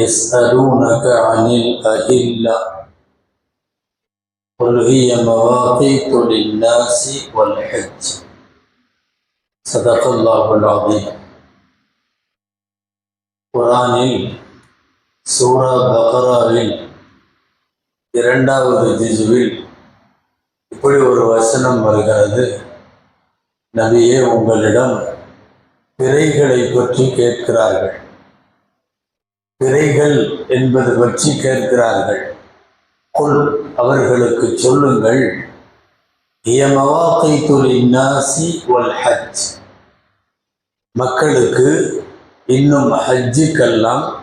يسألونك عن الأهلة قل هي مواقيت للناس والحج صدق الله العظيم குரானில் சூரா பக்ராவில் இரண்டாவது ஜிஜுவில் இப்படி ஒரு வசனம் வருகிறது நபியே உங்களிடம் பிறைகளை பற்றி கேட்கிறார்கள் பிறைகள் என்பது பற்றி கேட்கிறார்கள். கொள் அவர்களுக்கு சொல்லுங்கள். நாசி வல் ஹஜ். மக்களுக்கு இன்னும் ஹஜ்ஜுக்கெல்லாம்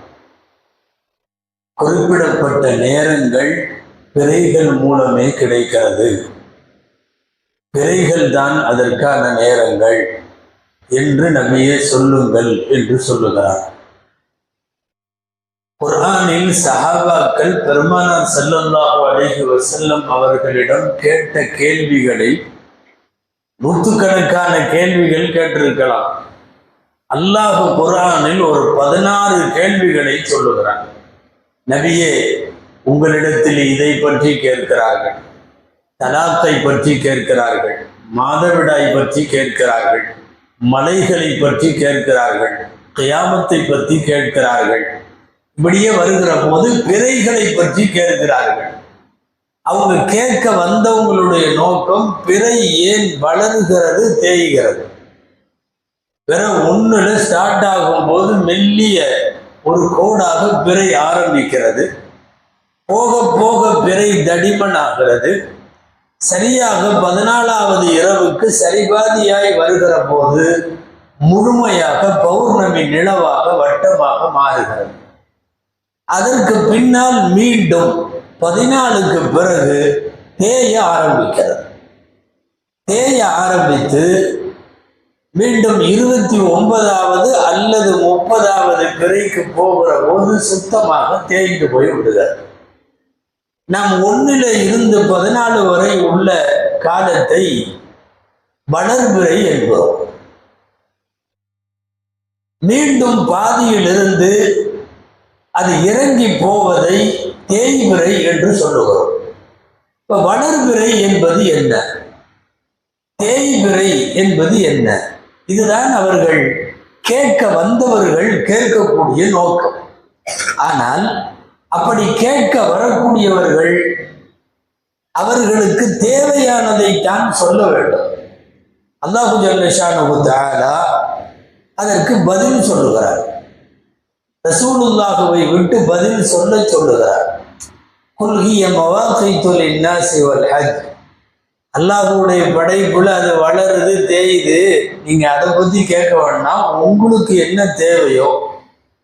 குறிப்பிடப்பட்ட நேரங்கள் பிறைகள் மூலமே கிடைக்கிறது. பிறைகள் தான் அதற்கான நேரங்கள் என்று நபியே சொல்லுங்கள் என்று சொல்லுகிறார். குர்ஆனில் சஹாபாக்கள் பெருமானார் ஸல்லல்லாஹு அழகி வசல்லம் அவர்களிடம் கேட்ட கேள்விகளை நூற்றுக்கணக்கான கேள்விகள் கேட்டிருக்கலாம். அல்லாஹ் குரானில் ஒரு பதினாறு கேள்விகளை சொல்லுகிறான். நபியே உங்களிடத்தில் இதை பற்றி கேட்கிறார்கள். தலாத்தை பற்றி கேட்கிறார்கள். மாதவிடாய் பற்றி கேட்கிறார்கள். மலைகளை பற்றி கேட்கிறார்கள். கயாமத்தை பற்றி கேட்கிறார்கள். இப்படியே வருகிற போது பிறைகளை பற்றி கேட்கிறார்கள். அவங்க கேட்க வந்தவங்களுடைய நோக்கம் பிறை ஏன் வளருகிறது தேய்கிறது? பிற ஒன்றுல ஸ்டார்ட் ஆகும் போது மெல்லிய ஒரு கோடாக பிறை ஆரம்பிக்கிறது. போக போக பிறை தடிமன் ஆகிறது. சரியாக பதினாலாவது இரவுக்கு சரிபாதியாய் வருகிற போது முழுமையாக பௌர்ணமி நிலவாக வட்டமாக மாறுகிறது. அதற்கு பின்னால் மீண்டும் பதினாலுக்கு பிறகு தேய ஆரம்பிக்கிறது. தேய ஆரம்பித்து மீண்டும் இருபத்தி ஒன்பதாவது அல்லது முப்பதாவது பிறைக்கு போகிற போது சுத்தமாக தேய்ந்து போய் விடுகிறது நாம் ஒன்றில் இருந்து பதினாலு வரை உள்ள காலத்தை வளர்பிறை என்போம். மீண்டும் பாதியிலிருந்து அது இறங்கி போவதை தேய்விரை என்று சொல்லுகிறோம். இப்போ வளர்விரை என்பது என்ன? தேய்விரை என்பது என்ன? இதுதான் அவர்கள் கேட்க வந்தவர்கள் கேட்கக்கூடிய நோக்கம். ஆனால் அப்படி கேட்க வரக்கூடியவர்கள் அவர்களுக்கு தேவையானதை தான் சொல்ல வேண்டும். அல்லாஹு ஜல்லஷானு தாலா அதற்கு பதில் சொல்லுகிறார். ரசூலுல்லாஹுவை விட்டு பதில் சொல்ல சொல்லுகிறார். குல்கிய மவாக்கை தொழில்னா சிவல் ஹஜ். அல்லாஹுடைய படைப்புல அது வளருது தேயுது. நீங்க அதை பத்தி கேட்க வேண்டாம் உங்களுக்கு என்ன தேவையோ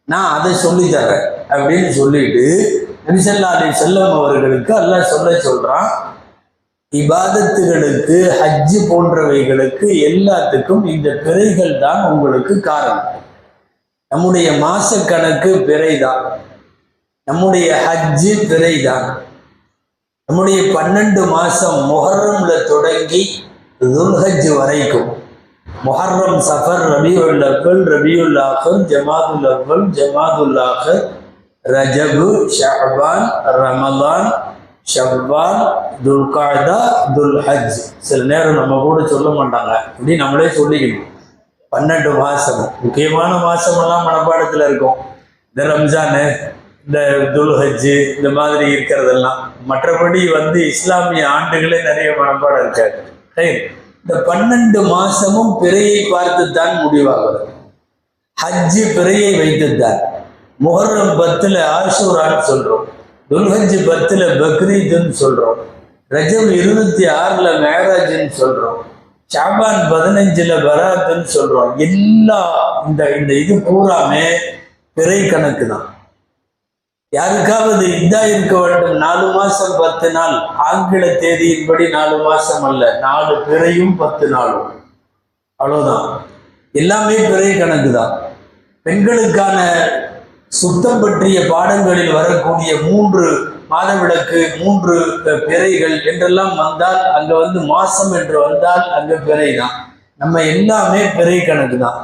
நான் அதை சொல்லி தரேன் அப்படின்னு சொல்லிட்டு நபிசல்லா அலி செல்லம் அவர்களுக்கு அல்லாஹ் சொல்ல சொல்றான். இபாதத்துகளுக்கு ஹஜ்ஜு போன்றவைகளுக்கு எல்லாத்துக்கும் இந்த பிறைகள் தான் உங்களுக்கு காரணம். நம்முடைய மாச கணக்கு பிறைதான் நம்முடைய ஹஜ்ஜு பிறைதான் நம்முடைய பன்னெண்டு மாசம் முஹர்ரம்ல தொடங்கி துல்ஹஜ் வரைக்கும். முஹர்ரம் சஃபர் ரபியுல் அவ்வல் ரபியுல் ஆஹர் ஜமாதுல் அவ்வல் ஜமாதுல் ரஜபு ஷஹபான் ரமலான் ஷவ்வான் துல்காய்தா துல் ஹஜ் சில நேரம் நம்ம கூட சொல்ல மாட்டாங்க. இப்படி நம்மளே சொல்லிக்கணும். பன்னெண்டு மாசம். முக்கியமான மாதமெல்லாம் மனப்பாடத்தில் இருக்கும். இந்த ரம்ஜானு இந்த துல்ஹஜ்ஜு இந்த மாதிரி இருக்கிறதெல்லாம். மற்றபடி வந்து இஸ்லாமிய ஆண்டுகளே நிறைய மனப்பாடம் இருக்காது. ரைட் இந்த பன்னெண்டு மாசமும் பிறையை பார்த்து தான் முடிவாகிறது ஹஜ்ஜு பிறையை வைத்துத்தான். முஹர்ரம் பத்தில் ஆஷூரான்னு சொல்கிறோம் துல்ஹஜ் பத்தில் பக்ரீதுன்னு சொல்கிறோம் ரஜம் இருபத்தி ஆறில் மேராஜுன்னு சொல்கிறோம் சாபான் பதினஞ்சுல பராத்துன்னு சொல்றோம். எல்லா இந்த இந்த இது பூராமே பிறை கணக்கு தான். யாருக்காவது இதா இருக்க வேண்டும்? நாலு மாசம் பத்து நாள். ஆங்கில தேதியின்படி நாலு மாசம் அல்ல. நாலு பிறையும் பத்து நாளும். அவ்வளவுதான். எல்லாமே பிறை கணக்கு தான். பெண்களுக்கான சுத்தம் பற்றிய பாடங்களில் வரக்கூடிய மூன்று மாதவிளக்கு மூன்று பிறைகள் என்றெல்லாம் வந்தால் அங்க வந்து மாசம் என்று வந்தால் அங்க பிறை தான் நம்ம எல்லாமே பிறை கணக்கு தான்.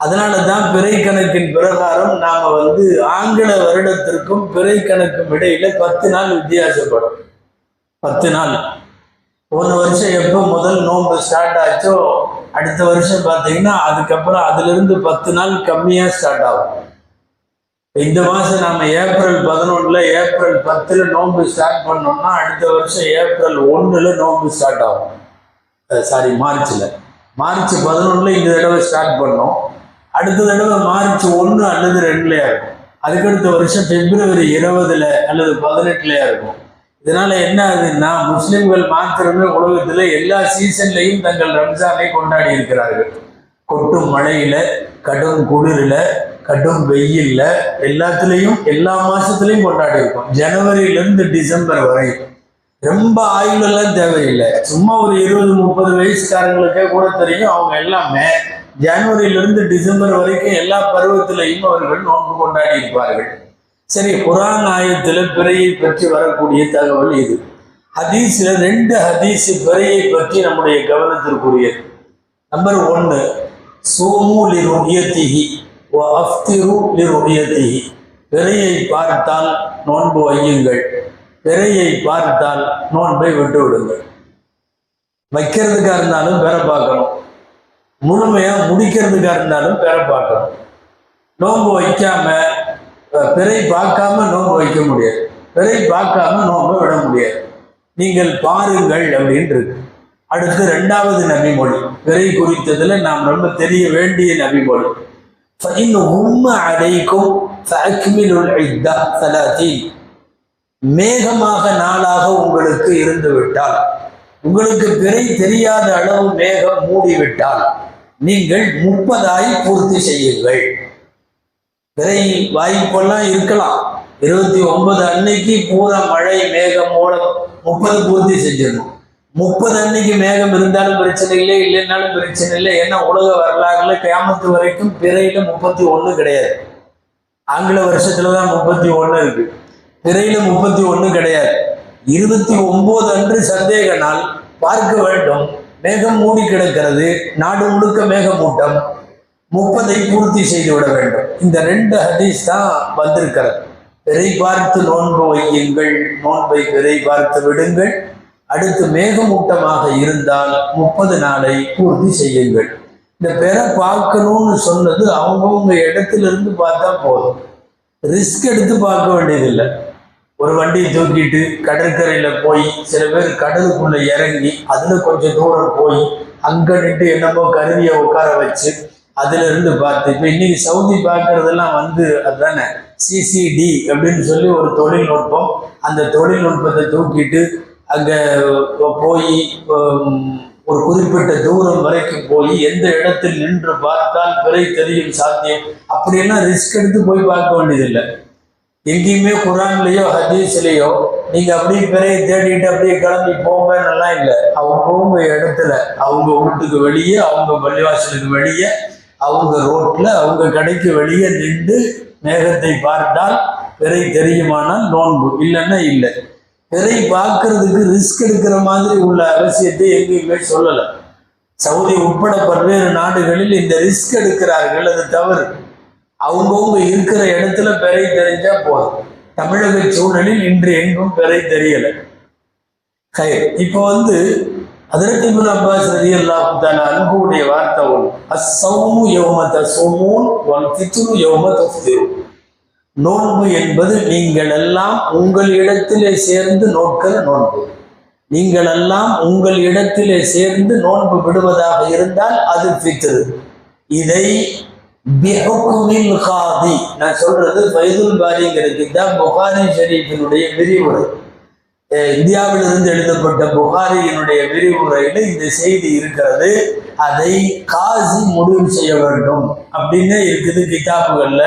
அதனால தான் பிறை கணக்கின் பிரகாரம் நாம வந்து ஆங்கில வருடத்திற்கும் பிறை கணக்கும் இடையில பத்து நாள் வித்தியாசப்படும். பத்து நாள். போன வருஷம் எப்போ முதல் நோன்பு ஸ்டார்ட் ஆச்சோ அடுத்த வருஷம் பார்த்தீங்கன்னா அதுக்கப்புறம் அதிலிருந்து பத்து நாள் கம்மியாக ஸ்டார்ட் ஆகும். இந்த மாதம் நம்ம ஏப்ரல் பதினொன்றில் ஏப்ரல் பத்தில் நோன்பு ஸ்டார்ட் பண்ணோம்னா அடுத்த வருஷம் ஏப்ரல் ஒன்றில் நோன்பு ஸ்டார்ட் ஆகும். சாரி மார்ச்சில் மார்ச் பதினொன்றில் இந்த தடவை ஸ்டார்ட் பண்ணோம். அடுத்த தடவை மார்ச் ஒன்று அல்லது ரெண்டுலையா இருக்கும். அதுக்கடுத்த வருஷம் பிப்ரவரி இருபதுல அல்லது பதினெட்டுலையா இருக்கும். இதனால் என்ன ஆகுதுன்னா முஸ்லிம்கள் மாத்திரமே உலகத்தில் எல்லா சீசன்லையும் தங்கள் ரம்ஜானை கொண்டாடி இருக்கிறார்கள். கொட்டும் மழையில் கடும் குளிரில் கடும் வெயில்ல எல்லாத்துலேயும் எல்லா மாசத்துலயும் கொண்டாடி இருக்கோம். ஜனவரியிலிருந்து டிசம்பர் வரை ரொம்ப ஆயுளெல்லாம் தேவையில்லை. சும்மா ஒரு இருபது முப்பது வயசுக்காரங்களுக்கே கூட தெரியும் அவங்க எல்லாமே ஜனவரியிலிருந்து டிசம்பர் வரைக்கும் எல்லா பருவத்திலையும் அவர்கள் நோன்பு கொண்டாடி இருப்பார்கள். சரி குரான் ஆயத்தில் பிறையை பற்றி வரக்கூடிய தகவல் இது. ஹதீஸ்ல ரெண்டு ஹதீஸ் பிறையை பற்றி நம்முடைய கவனத்திற்குரியது. நம்பர் ஒன்று சோமு லிருயத்திஹி அஃப்திரு லிருயத்திஹி பிறையை பார்த்தால் நோன்பு வையுங்கள். பிறையை பார்த்தால் நோன்பை விட்டு விடுங்கள் வைக்கிறதுக்கா இருந்தாலும் பெற பார்க்கணும். முழுமையா முடிக்கிறதுக்கா இருந்தாலும் பெற பார்க்கணும். நோன்பு வைக்காம பிறை பார்க்காம நோன்பு வைக்க முடியாது. பிறை பார்க்காம நோன்பு விட முடியாது. நீங்கள் பாருங்கள் அப்படின்னு இருக்கு அடுத்து ரெண்டாவது நபிமொழி. பிறை குறித்ததுல நாம் ரொம்ப தெரிய வேண்டிய நபிமொழி. فإن هم عليكم فأكملوا العدة ثلاثين மேகமாக நாளாக உங்களுக்கு இருந்து விட்டால் உங்களுக்கு பிறை தெரியாத அளவு மேகம் மூடிவிட்டால் நீங்கள் முப்பதாய் பூர்த்தி செய்யுங்கள் பிறை வாய்ப்பெல்லாம் இருக்கலாம் இருபத்தி ஒன்பது அன்னைக்கு பூரா மழை மேகம் மூலம் முப்பது பூர்த்தி செஞ்சிடணும் முப்பது அன்னைக்கு மேகம் இருந்தாலும் பிரச்சனை இல்லை இல்லைன்னாலும் பிரச்சனை இல்லை. ஏன்னா உலக வரலாறுல கிராமத்து வரைக்கும் பிறையில முப்பத்தி ஒண்ணு கிடையாது. ஆங்கில வருஷத்துல தான் முப்பத்தி ஒண்ணு இருக்கு. பிறையில முப்பத்தி ஒண்ணு கிடையாது. இருபத்தி ஒன்பது அன்று சந்தேக நாள் பார்க்க வேண்டும். மேகம் மூடி கிடக்கிறது. நாடு முழுக்க மேகமூட்டம். முப்பதை பூர்த்தி செய்து விட வேண்டும். இந்த ரெண்டு ஹதீஸ் தான் வந்திருக்கிறது. பிறை பார்த்து நோன்பு வையுங்கள் நோன்பை பிறை பார்த்து விடுங்கள். அடுத்து மேகமூட்டமாக இருந்தால் முப்பது நாளை பூர்த்தி செய்யுங்கள். இந்த பெரை பார்க்கணும்னு சொன்னது அவங்கவுங்க இடத்துல இருந்து பார்த்தா போதும். ரிஸ்க் எடுத்து பார்க்க வேண்டியதில்லை. ஒரு வண்டியை தூக்கிட்டு கடற்கரையில் போய் சில பேர் கடலுக்குள்ள இறங்கி அதில் கொஞ்சம் தூரம் போய் அங்கே நின்று என்னமோ கருவியை உட்கார வச்சு அதிலிருந்து பார்த்து இப்போ இன்னைக்கு சவுதி பார்க்குறதெல்லாம் வந்து அதுதானே சிசிடி அப்படின்னு சொல்லி ஒரு தொழில்நுட்பம். அந்த தொழில்நுட்பத்தை தூக்கிட்டு அங்கே போய் ஒரு குறிப்பிட்ட தூரம் வரைக்கும் போய் எந்த இடத்தில் நின்று பார்த்தால் பிறை தெரியும் சாத்தியம். அப்படியெல்லாம் ரிஸ்க் எடுத்து போய் பார்க்க வேண்டியதில்லை. எங்கேயுமே குரான்லேயோ ஹதீஸ்லேயோ நீங்கள் அப்படியே பிறையை தேடிட்டு அப்படியே கிளம்பி போங்கன்னெல்லாம் இல்லை. அவங்கவுங்க இடத்துல அவங்க வீட்டுக்கு வெளியே அவங்க பள்ளிவாசலுக்கு வெளியே அவங்க ரோட்டில் அவங்க கடைக்கு வெளியே நின்று மேகத்தை பார்த்தால் பிறை தெரியுமானால் நோன்பு இல்லைன்னா இல்லை. பிறை பார்க்கறதுக்கு ரிஸ்க் எடுக்கிற மாதிரி உள்ள அவசியத்தை எங்கேயுமே சொல்லலை. சவுதி உட்பட பல்வேறு நாடுகளில் இந்த ரிஸ்க் எடுக்கிறார்கள் அது தவறு. அவங்கவுங்க இருக்கிற இடத்துல பெறை தெரிஞ்சா போதும். தமிழக சூழலில் இன்று எங்கும் பெறை தெரியல. கை இப்போ வந்து அதற்கு இப்னு அப்பாஸ் ரலியல்லாஹு தஆலா அன்புடைய வார்த்தை ஒன்று அசௌமு யௌம தஸூமூன் ஒன் ஃபித்ரு யௌம துஃப்திரு. நோன்பு என்பது நீங்கள் எல்லாம் உங்கள் இடத்திலே சேர்ந்து நோட்கிற நோன்பு. நீங்கள் எல்லாம் உங்கள் இடத்திலே சேர்ந்து நோன்பு விடுவதாக இருந்தால் அது ஃபித்ரு. இதை பிஹுக்குமில் காதி. நான் சொல்றது ஃபைதுல் பாரிங்கிறது தான் புகாரி ஷரீஃபினுடைய விரிவுரை. இந்தியாவிலிருந்து எழுதப்பட்ட புகாரியினுடைய விரிவுரையில இந்த செய்தி இருக்கிறது. அதை காசி முடிவு செய்ய வேண்டும். அப்படின்னு இருக்குது கிதாபுகள்ல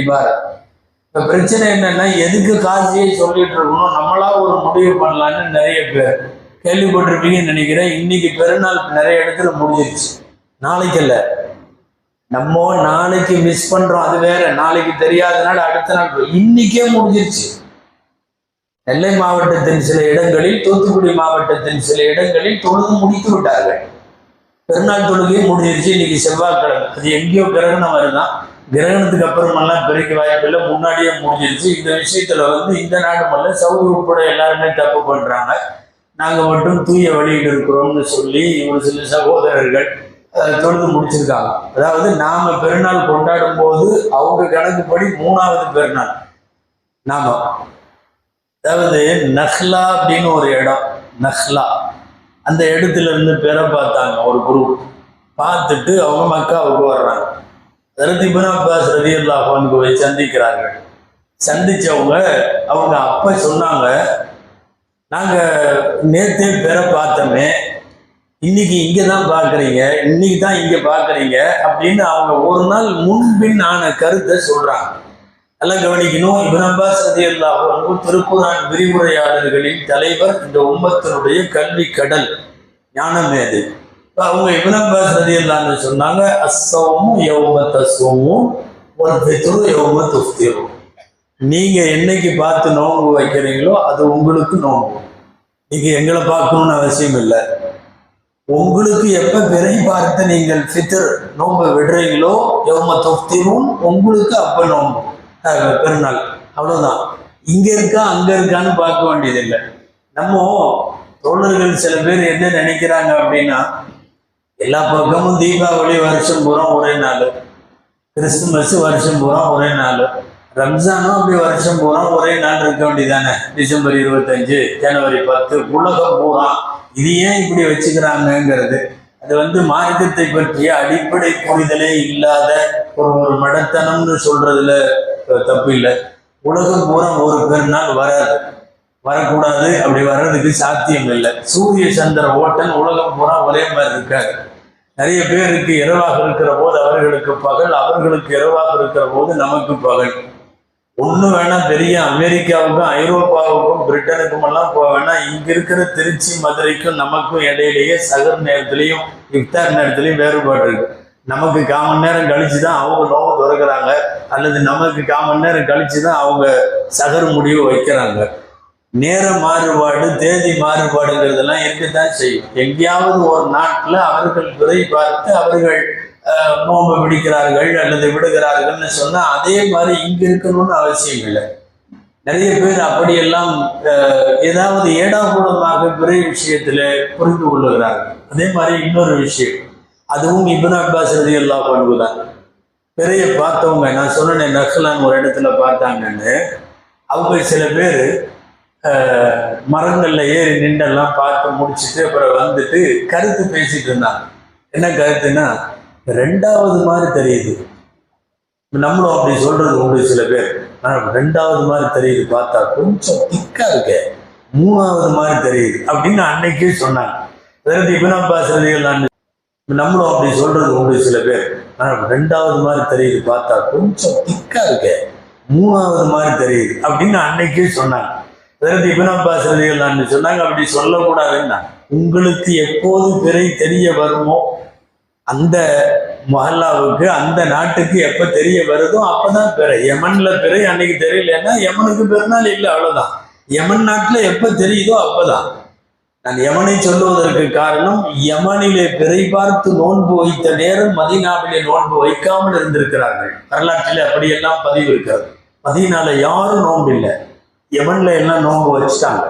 இவ்வாறு இப்போ பிரச்சனை என்னன்னா எதுக்கு காசியை சொல்லிட்டு இருக்கணும்? நம்மளா ஒரு முடிவு பண்ணலான்னு நிறைய பேர் கேள்விப்பட்டிருப்பீங்கன்னு நினைக்கிறேன். இன்னைக்கு பெருநாள் நிறைய இடத்துல முடிஞ்சிருச்சு. நாளைக்கு இல்லை. நம்ம நாளைக்கு மிஸ் பண்றோம். அது வேற. நாளைக்கு தெரியாதனால அடுத்த நாள் இன்னைக்கே முடிஞ்சிருச்சு. நெல்லை மாவட்டத்தின் சில இடங்களில் தூத்துக்குடி மாவட்டத்தின் சில இடங்களில் தொழுது முடித்து விட்டார்கள். பெருநாள் தொழுகையும் முடிஞ்சிருச்சு. இன்னைக்கு செவ்வாய்க்கிழமை. அது எங்கேயோ கிரகணம் வருதான் கிரகணத்துக்கு அப்புறமெல்லாம் பிரிக்க வாய்ப்பில்லை. முன்னாடியே முடிஞ்சிருச்சு. இந்த விஷயத்துல வந்து இந்த நாடு மட்டும் சவுதி உட்பட எல்லாருமே தப்பு பண்றாங்க. நாங்க மட்டும் தூய வழியில் இருக்கிறோம்னு சொல்லி ஒரு சில சகோதரர்கள் தொழுது முடிச்சிருக்காங்க. அதாவது நாம பெருநாள் கொண்டாடும் போது அவங்க கணக்குப்படி மூணாவது பெருநாள். நாம. அதாவது நஹ்லா அப்படின்னு ஒரு இடம். நஹ்லா. அந்த இடத்துல இருந்து பேரை பார்த்தாங்க ஒரு குரூப். பார்த்துட்டு அவங்க மக்காவுக்கு வர்றாங்க. தரத் இப்னு அப்பாஸ் ரதி அல்லாஹான்குவை சந்திக்கிறார்கள். சந்திச்சவங்க அவங்க அப்ப சொன்னாங்க நாங்க நேத்தே பெற பார்த்தோமே இன்னைக்கு இங்க தான் பாக்குறீங்க இன்னைக்கு தான் இங்க பாக்குறீங்க அப்படின்னு அவங்க ஒரு நாள் முன்பின் ஆன கருத்தை சொல்றாங்க. நல்லா கவனிக்கணும் இப்னு அப்பாஸ் ரதி அல்லாஹ் திருக்குறான் விரிவுரையாளர்களின் தலைவர் இந்த உம்மத்தினுடைய கல்வி கடல். ஞானமேது இப்போ அவங்க இப்னு சரியில்லான்னு சொன்னாங்க அசவமும் யௌம தஸ்வமும் ஒரு பித்ரு யௌம துஃப்திரும் நீங்க என்னைக்கு பார்த்து நோன்பு வைக்கிறீங்களோ அது உங்களுக்கு நோன்பு. நீங்க எங்களை பார்க்கணும்னு அவசியம் இல்லை. உங்களுக்கு எப்ப பிறை பார்த்து நீங்கள் ஃபித்ர் நோன்பு விடுறீங்களோ யௌம துஃப்திரும் உங்களுக்கு அப்ப நோன்பு. பெருநாள். அவ்வளவுதான். இங்க இருக்கா அங்க இருக்கான்னு பார்க்க வேண்டியதில்லை. நம்ம தோழர்கள் சில பேர் என்ன நினைக்கிறாங்க அப்படின்னா எல்லா பக்கமும் தீபாவளி வருஷம் பூரா ஒரே நாள். கிறிஸ்துமஸ் வருஷம் பூரா ஒரே நாள். ரம்ஜானும் அப்படி வருஷம் பூரா ஒரே நாள் இருக்க வேண்டியதானே டிசம்பர் இருபத்தஞ்சு ஜனவரி பத்து உலகம் பூரா. இது ஏன் இப்படி வச்சுக்கிறாங்கங்கிறது. அது வந்து மார்க்கத்தை பற்றிய அடிப்படை புரிதலே இல்லாத ஒரு ஒரு மடத்தனம்னு சொல்றதுல தப்பு இல்லை. உலகம் பூரா ஒரு பெருநாள் வராது. வரக்கூடாது. அப்படி வர்றதுக்கு சாத்தியம் இல்லை. சூரிய சந்திர ஓட்டன் உலகம் பூரா ஒரே மாதிரி இருக்காரு நிறைய பேருக்கு இரவாக இருக்கிற போது அவர்களுக்கு பகல் அவர்களுக்கு இரவாக இருக்கிற போது நமக்கு பகல். ஒன்று வேணா பெரிய அமெரிக்காவுக்கும் ஐரோப்பாவுக்கும் பிரிட்டனுக்கும் எல்லாம் போக வேணாம் இங்க இருக்கிற திருச்சி மதுரைக்கும் நமக்கும் இடையிலேயே சகர் நேரத்திலையும் இஃப்தார் நேரத்திலையும் வேறுபாடு இருக்கு. நமக்கு கால் மணி நேரம் கழிச்சு தான் அவங்க நோவு திறக்கிறாங்க. அல்லது நமக்கு கால் மணி நேரம் கழிச்சு தான் அவங்க சகர் முடிவு வைக்கிறாங்க. நேர மாறுபாடு தேதி மாறுபாடுங்கிறதெல்லாம் இருக்கத்தான் செய்யும். எங்கேயாவது ஒரு நாட்டில் அவர்கள் பிறை பார்த்து அவர்கள் நோம்பு பிடிக்கிறார்கள் அல்லது விடுகிறார்கள்னு சொன்னால் அதே மாதிரி இங்கே இருக்கணும்னு அவசியம் இல்லை. நிறைய பேர் அப்படியெல்லாம் ஏதாவது ஏதாவது ஏடாகூடமாக பிறை விஷயத்தில் புரிந்து கொள்ளுகிறார்கள். அதே மாதிரி இன்னொரு விஷயம். அதுவும் இப்னு அப்பாஸ் ரதி எல்லாம் பண்ணுவதான் பிறைய பார்த்தவங்க நான் சொன்னேன் நக்சலான் ஒரு இடத்துல பார்த்தாங்கன்னு. அவங்க சில பேர் மரங்கள்ல ஏறி நின்றெல்லாம் பார்த்து முடிச்சுட்டு அப்புறம் வந்துட்டு கருத்து பேசிட்டு இருந்தாங்க. என்ன கருத்துன்னா ரெண்டாவது மாதிரி தெரியுது. நம்மளும் அப்படி சொல்றது உண்டு சில பேர். ஆனால் ரெண்டாவது மாதிரி தெரியுது பார்த்தா கொஞ்சம் திக்கா இருக்க. மூணாவது மாதிரி தெரியுது அப்படின்னு அன்னைக்கே சொன்னாங்க. வேறு இபின் அப்பாஸ் நம்மளும் அப்படி சொல்றது உண்டு சில பேர். ஆனால் ரெண்டாவது மாதிரி தெரியுது பார்த்தா கொஞ்சம் திக்கா இருக்கே. மூணாவது மாதிரி தெரியுது அப்படின்னு அன்னைக்கே சொன்னாங்க. அதற்கு இபின் அப்பாஸ் ரலியல்லாஹு சொன்னாங்க அப்படி சொல்லக்கூடாதுன்னா உங்களுக்கு எப்போது பிறை தெரிய வருமோ அந்த மஹல்லாவுக்கு அந்த நாட்டுக்கு எப்போ தெரிய வருதோ அப்போதான் பிறை. யமன்ல பிறை அன்னைக்கு தெரியலன்னா யமனுக்கு பெருநாள் இல்லை அவ்வளோதான் யமன் நாட்டில் எப்போ தெரியுதோ அப்போதான். நான் யமனை சொல்லுவதற்கு காரணம் யமனிலே பிறை பார்த்து நோன்பு வைத்த நேரம் மதீனாவிலே நோன்பு வைக்காமல் இருந்திருக்கிறார்கள். வரலாற்றில் அப்படியெல்லாம் பதிவு இருக்கிறது. மதீனால யாரும் நோன்பு இல்லை. எவன்ல எல்லாம் நோன்பு வச்சுட்டாங்க?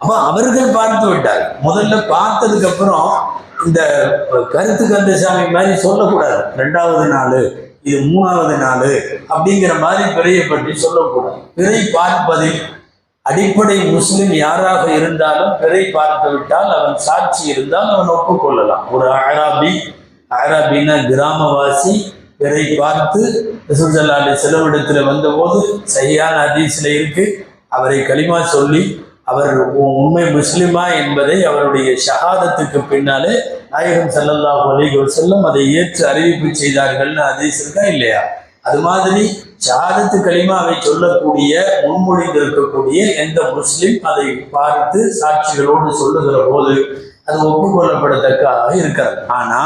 அப்ப அவர்கள் பார்த்து விட்டார் முதல்ல பார்த்ததுக்கு அப்புறம் இந்த கருத்து கந்தசாமி மாதிரி சொல்லக்கூடாது. ரெண்டாவது நாள் இது மூணாவது நாள் அப்படிங்கிற மாதிரி பிறையை பற்றி சொல்லக்கூடாது. பிறை பார்ப்பதில் அடிப்படை முஸ்லிம் யாராக இருந்தாலும் பிறை பார்த்து விட்டால் அவன் சாட்சி இருந்தால் அவன் ஒப்புக்கொள்ளலாம். ஒரு அராபி அராபின்னா கிராமவாசி பிறை பார்த்து ரசூலுல்லாஹி அலைஹி செலவிடத்தில் வந்தபோது சரியான ஹதீஸ்ல இருக்கு. அவரை களிமா சொல்லி அவர் உ- உண்மை முஸ்லிமா என்பதை அவருடைய ஷஹாதத்துக்கு பின்னாலே நாயகம் ஸல்லல்லாஹு அலைஹி செல்லம் அதை ஏற்று அறிவிப்பு செய்தார்கள்னு ஹதீஸ் இருக்கா இல்லையா? அது மாதிரி ஷஹாதத்து களிமாவை சொல்லக்கூடிய முன்மொழிந்திருக்கக்கூடிய எந்த முஸ்லிம் அதை பார்த்து சாட்சிகளோடு சொல்லுகிற போது அது ஒப்புக்கொள்ளப்படத்தக்கதாக இருக்காது ஆனா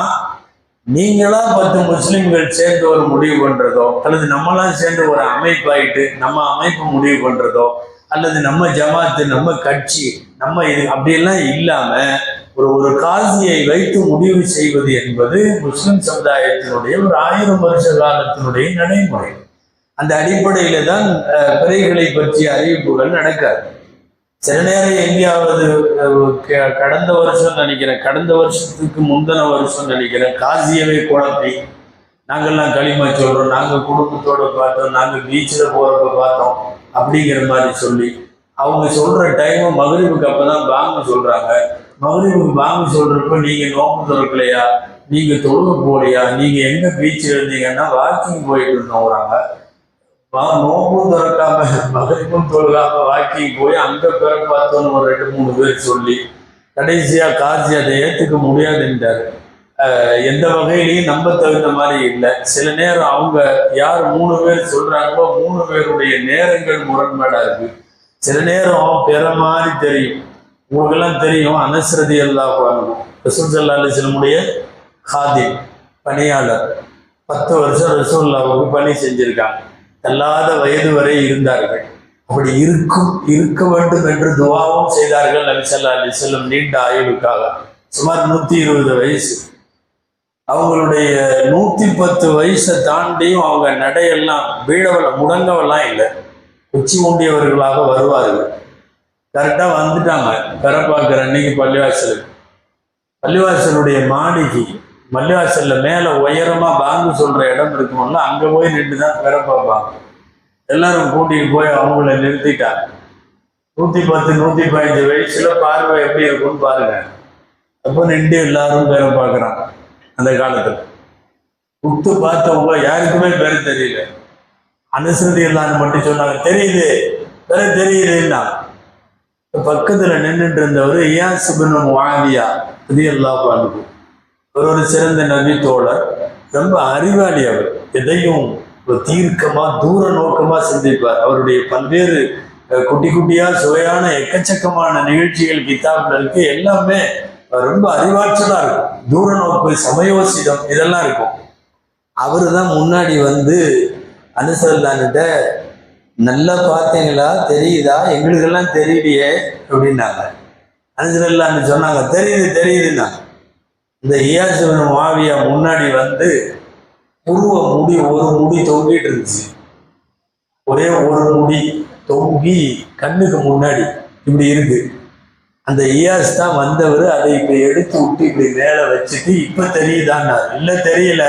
நீங்களா பத்து முஸ்லிம்கள் சேர்ந்து ஒரு முடிவு பண்றதோ அல்லது நம்மளாம் சேர்ந்து ஒரு அமைப்பாயிட்டு நம்ம அமைப்பு முடிவு பண்றதோ அல்லது நம்ம ஜமாத்து நம்ம கட்சி நம்ம இது அப்படியெல்லாம் இல்லாம ஒரு ஒரு காசியை வைத்து முடிவு செய்வது என்பது முஸ்லிம் சமுதாயத்தினுடைய ஒரு ஆயிரம் வருஷ காலத்தினுடைய நடைமுறை. அந்த அடிப்படையில தான் பிறைகளை பற்றிய அறிவிப்புகள் நடக்காது. சில நேரம் எங்கேயாவது க- கடந்த வருஷம் நினைக்கிறேன் கடந்த வருஷத்துக்கு முந்தின வருஷம் நினைக்கிறேன் காசியவே குழப்பி நாங்கள்லாம் களிமா சொல்கிறோம் நாங்கள் குடும்பத்தோடு பார்த்தோம் நாங்கள் பீச்சில் போகிறப்ப பார்த்தோம் அப்படிங்கிற மாதிரி சொல்லி அவங்க சொல்கிற சொல்ற மகரிவுக்கு அப்போ தான் பாங்கு சொல்கிறாங்க மகரிவுக்கு பாங்கு சொல்கிறப்ப நீங்கள் நோக்கம் திறக்கலையா? நீங்கள் தொழுக போலையா நீங்கள் எங்கே பீச்சில் இருந்தீங்கன்னா வாக்கிங் போயிட்டு இருந்தோங்கிறாங்க வா- நோம்பும் திறக்காம மகரிப்பும் தொழுகாம வாக்கிங் போய் அங்கே பிற பார்த்தோன்னு ஒரு ரெண்டு மூணு பேர் சொல்லி கடைசியாக காட்சி அதை ஏற்றுக்க முடியாதுன்றாரு எந்த வகையிலையும் நம்ப தகுந்த மாதிரி இல்லை. சில நேரம் அவங்க யார் மூணு பேர் சொல்றாங்களோ மூணு பேருடைய நேரங்கள் முரண்பாடா இருக்கு. சில நேரம் பிற மாதிரி தெரியும். உங்களுக்கெல்லாம் தெரியும் அனஸ்ரதி அல்லா ரசூல் அலிஸ்லமுடைய ஹாதிம் பணியாளர். பத்து வருஷம் ரசூல்லாவுக்கு பணி செஞ்சிருக்காங்க. தள்ளாத வயது வரை இருந்தார்கள். அப்படி இருக்கும் இருக்க வேண்டும் என்று துவாவும் செய்தார்கள் நபி ஸல்லல்லாஹு அலைஹி வஸல்லம் நீண்ட ஆயுளுக்காக. சுமார் நூத்தி இருபது வயசு. அவங்களுடைய நூற்றி பத்து வயசை தாண்டியும் அவங்க நடையெல்லாம் வீழவல முடங்கவெல்லாம் இல்லை. உச்சி முண்டியவர்களாக வருவார்கள். கரெக்டாக வந்துட்டாங்க. பெற பார்க்குற அன்னைக்கு பள்ளிவாசலுக்கு. பள்ளிவாசலுடைய மாடிக்கு மல்லிவாசலில் மேலே உயரமாக பாங்கு சொல்கிற இடம் இருக்கும்ல அங்கே போய் நின்று தான் பெற பார்ப்பாங்க. எல்லாரும் கூட்டிகிட்டு போய் அவங்கள நிறுத்திட்டாங்க. நூற்றி பத்து நூற்றி பதினஞ்சு வயசில் பார்வை எப்படி இருக்கும்னு பாருங்க. அப்போ நின்று எல்லாரும் பேரை பார்க்குறாங்க. அந்த காலத்துல. உத்து பார்த்தவங்க யாருக்குமே பேர் தெரியல. அனுசரதி இல்லான்னு மட்டும் சொன்னாங்க தெரியுது பேர தெரியுதுன்னா. பக்கத்துல நின்றுட்டு இருந்தவர் ஏன் பின் வாங்கியா இது எல்லாம் பாருங்க ஒரு ஒரு சிறந்த நபி தோழர் ரொம்ப அறிவாளி அவர். எதையும் ஒரு தீர்க்கமா தூர நோக்கமா சிந்திப்பார். அவருடைய பல்வேறு குட்டி குட்டியா சுவையான எக்கச்சக்கமான நிகழ்ச்சிகள் கிதாப்ல இருக்கு எல்லாமே ரொம்ப அறிவாற்றலா இருக்கும். தூர நோக்கு சமயோசிதம் இதெல்லாம் இருக்கும். அவரு தான் முன்னாடி வந்து அனுசரலான்கிட்ட நல்லா பார்த்தீங்களா தெரியுதா? எங்களுக்கெல்லாம் தெரியலையே அப்படின்னாங்க. அனுசரல்லான்னு சொன்னாங்க. தெரியுது தெரியுதுன்னா இந்த இயாசுவன் மாவியா முன்னாடி வந்து புருவ முடி ஒரு முடி தொங்கிட்டு இருந்துச்சு. ஒரே ஒரு முடி தொங்கி கண்ணுக்கு முன்னாடி இப்படி இருக்கு. அந்த இயாஸ் தான் வந்தவர் அதை இப்ப எடுத்து விட்டு இப்படி மேலே வச்சுட்டு இப்ப தெரியுதான்னாரு. இல்ல தெரியல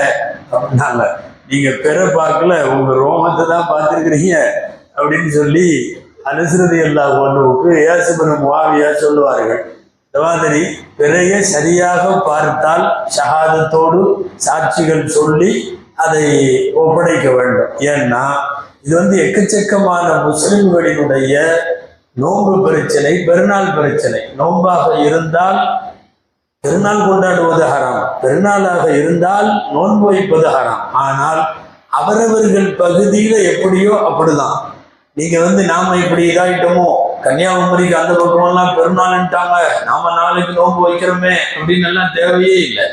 அப்படின்னாங்க. நீங்க பெற பார்க்கல உங்க ரோமத்தை தான் பார்த்துருக்கிறீங்க அப்படின்னு சொல்லி அனுசரதி எல்லா ஒன்றுவுக்கு ஏசுபுரம் வாவியா சொல்லுவார்கள். இந்த மாதிரி பிறையை சரியாக பார்த்தால் ஷஹாதத்தோடு சாட்சிகள் சொல்லி அதை ஒப்படைக்க வேண்டும். ஏன்னா இது வந்து எக்கச்சக்கமான முஸ்லிம்களினுடைய நோன்பு பிரச்சனை பெருநாள் பிரச்சனை. நோன்பாக இருந்தால் பெருநாள் கொண்டாடுவது ஹராம். பெருநாளாக இருந்தால் நோன்பு வைப்பது ஹராம். ஆனால் அவரவர்கள் பகுதியில எப்படியோ அப்படிதான். நீங்க வந்து நாம இப்படி இதாயிட்டோமோ? கன்னியாகுமரிக்கு அந்த பக்கமெல்லாம் பெருநாள்ன்ட்டாங்க. நாம நாளைக்கு நோன்பு வைக்கிறோமே அப்படின்னு எல்லாம் தேவையே இல்லை.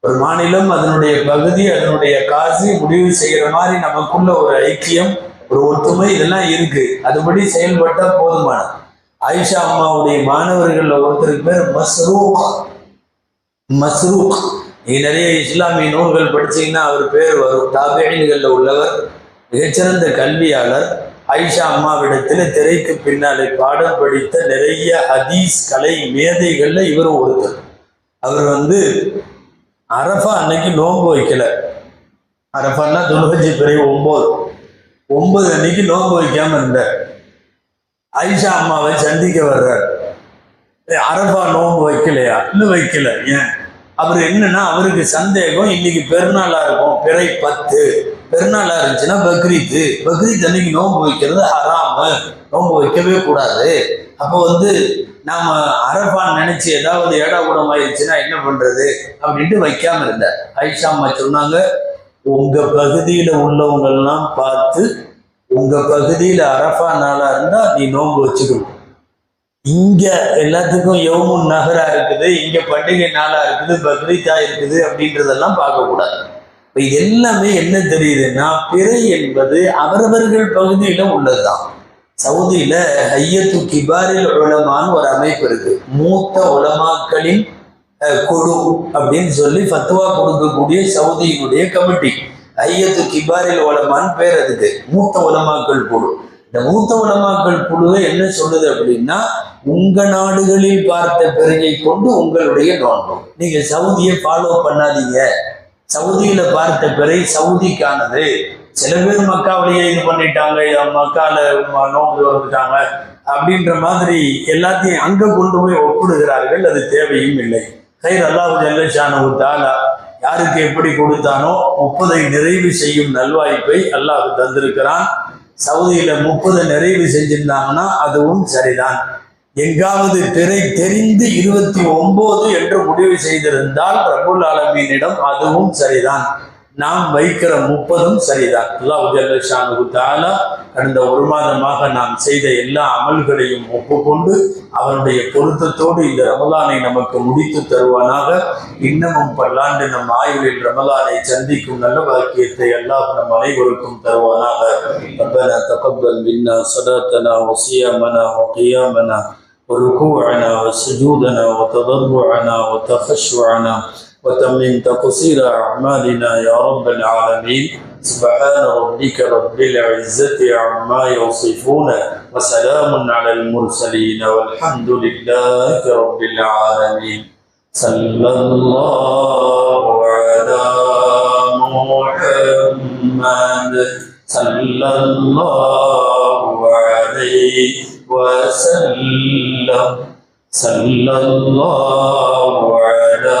ஒரு மாநிலம் அதனுடைய பகுதி அதனுடைய காசு முடிவு செய்கிற மாதிரி நமக்குள்ள ஒரு ஐக்கியம் ஒரு ஒற்றுமை இதெல்லாம் இருக்கு. அதுபடி செயல்பட்டா போதுமானது. ஆயிஷா அம்மாவுடைய மாணவர்கள்ல ஒருத்தருக்கு பேர் மஸ்ரூக். மஸ்ரூக். நீங்க நிறைய இஸ்லாமிய நூல்கள் படிச்சீங்கன்னா அவர் பேர் வரும். தாபேணிகள்ல உள்ளவர் மிகச்சிறந்த கல்வியாளர். ஆயிஷா அம்மாவிடத்தில் திரைக்கு பின்னாலே பாடம் படித்த நிறைய ஹதீஸ் கலை மேதைகள்ல இவரும் ஒருத்தர். அவர் வந்து அரஃபா அன்னைக்கு நோன்பு வைக்கல. அரஃபான்னா துல்ஹஜி பிறை ஒன்பது ஒன்பது அன்னைக்கு நோன்பு வைக்காம இருந்தார் ஐஷா அம்மாவை சந்திக்க வர்றார். அரபா நோன்பு வைக்கலையா? இன்னும் வைக்கல. ஏன்? அவர் என்னன்னா அவருக்கு சந்தேகம் இன்னைக்கு பெருநாளா இருக்கும். பிறை பத்து. பெருநாளா இருந்துச்சுன்னா பக்ரீத்து. பக்ரீத் அன்னைக்கு நோன்பு வைக்கிறது ஹராம. நோன்பு வைக்கவே கூடாது. அப்போ வந்து நாம அரபான் நினைச்சு ஏதாவது ஏடா கூடம் ஆயிடுச்சுன்னா என்ன பண்றது? அப்படின்ட்டு வைக்காம இருந்தார். ஐஷா அம்மா சொன்னாங்க உங்க பகுதியில உள்ளவங்க எல்லாம் பார்த்து உங்க பகுதியில அரபா நாளா இருந்தா நீ நோன்பு வச்சுக்கணும். இங்க எல்லாத்துக்கும் யவுமுன் நகரா இருக்குது இங்க பண்டிகை நாளா இருக்குது பக்ரீத்தா இருக்குது அப்படின்றதெல்லாம் பார்க்க கூடாது இப்ப இது எல்லாமே என்ன தெரியுதுன்னா பிறை என்பது அவரவர்கள் பகுதியில உள்ளதுதான். சவுதியில ஐயத்து கிபாரில் உலமான்னு ஒரு அமைப்பு இருக்கு. மூத்த உலமாக்களின் கொடு குழு அப்படின்னு சொல்லி ஃபத்துவா கொடுக்கக்கூடிய சவுதியினுடைய கமிட்டி ஐயத்து கிபாரில் உலமான்னு பேர் அதுக்கு. மூத்த உலமாக்கள் குழு. இந்த மூத்த உலமாக்கள் குழுவை என்ன சொல்லுது அப்படின்னா உங்க நாடுகளில் பார்த்த பிறையை கொண்டு உங்களுடைய நோன்பு. நீங்க சவுதியை ஃபாலோ பண்ணாதீங்க. சவுதியில பார்த்த பிறை சவுதிக்கானது. சில பேர் மக்காவிலேயே இது பண்ணிட்டாங்க மக்கால ம- நோன்பு வந்துட்டாங்க அப்படின்ற மாதிரி எல்லாத்தையும் அங்க கொண்டு போய் ஒப்பிடுகிறார்கள். அது தேவையும் இல்லை. கைர் அல்லாஹு ஜல்லஷானு தாலா யாருக்கு எப்படி கொடுத்தானோ முப்பதை நிறைவு செய்யும் நல்வாய்ப்பை அல்லாஹ் தந்திருக்கிறான். சவுதியில் முப்பது நிறைவு செஞ்சிருந்தாங்கன்னா அதுவும் சரிதான். எங்காவது திரை தெரிந்து இருபத்தி ஒன்பது என்று முடிவு செய்திருந்தால் ரபுல் ஆலமீனிடம் அதுவும் சரிதான். நாம் வைக்கிற முப்பதும் சரிதான் அல்லாஹ் ஜல்லஷானு தாலா கடந்த ஒரு மாதமாக நாம் செய்த எல்லா அமல்களையும் ஒப்புக்கொண்டு அவனுடைய பொருத்தத்தோடு இந்த ரமலானை நமக்கு முடித்து தருவானாக இன்னமும் பல்லாண்டு நம் ஆயுளில் ரமலானை சந்திக்கும் நல்ல பாக்கியத்தை அல்லாஹ் நம் அனைவருக்கும் தருவானாக ربنا تقبل منا صلاتنا وصيامنا وقيامنا وركوعنا وسجودنا وتضرعنا وتخشعنا وتمم تقصير أعمالنا يا رب العالمين. سبحان ربك رب العزة عما يصفون وسلام على المرسلين والحمد لله رب العالمين. صلى الله على محمد. صلى الله عليه وسلم. صلى الله على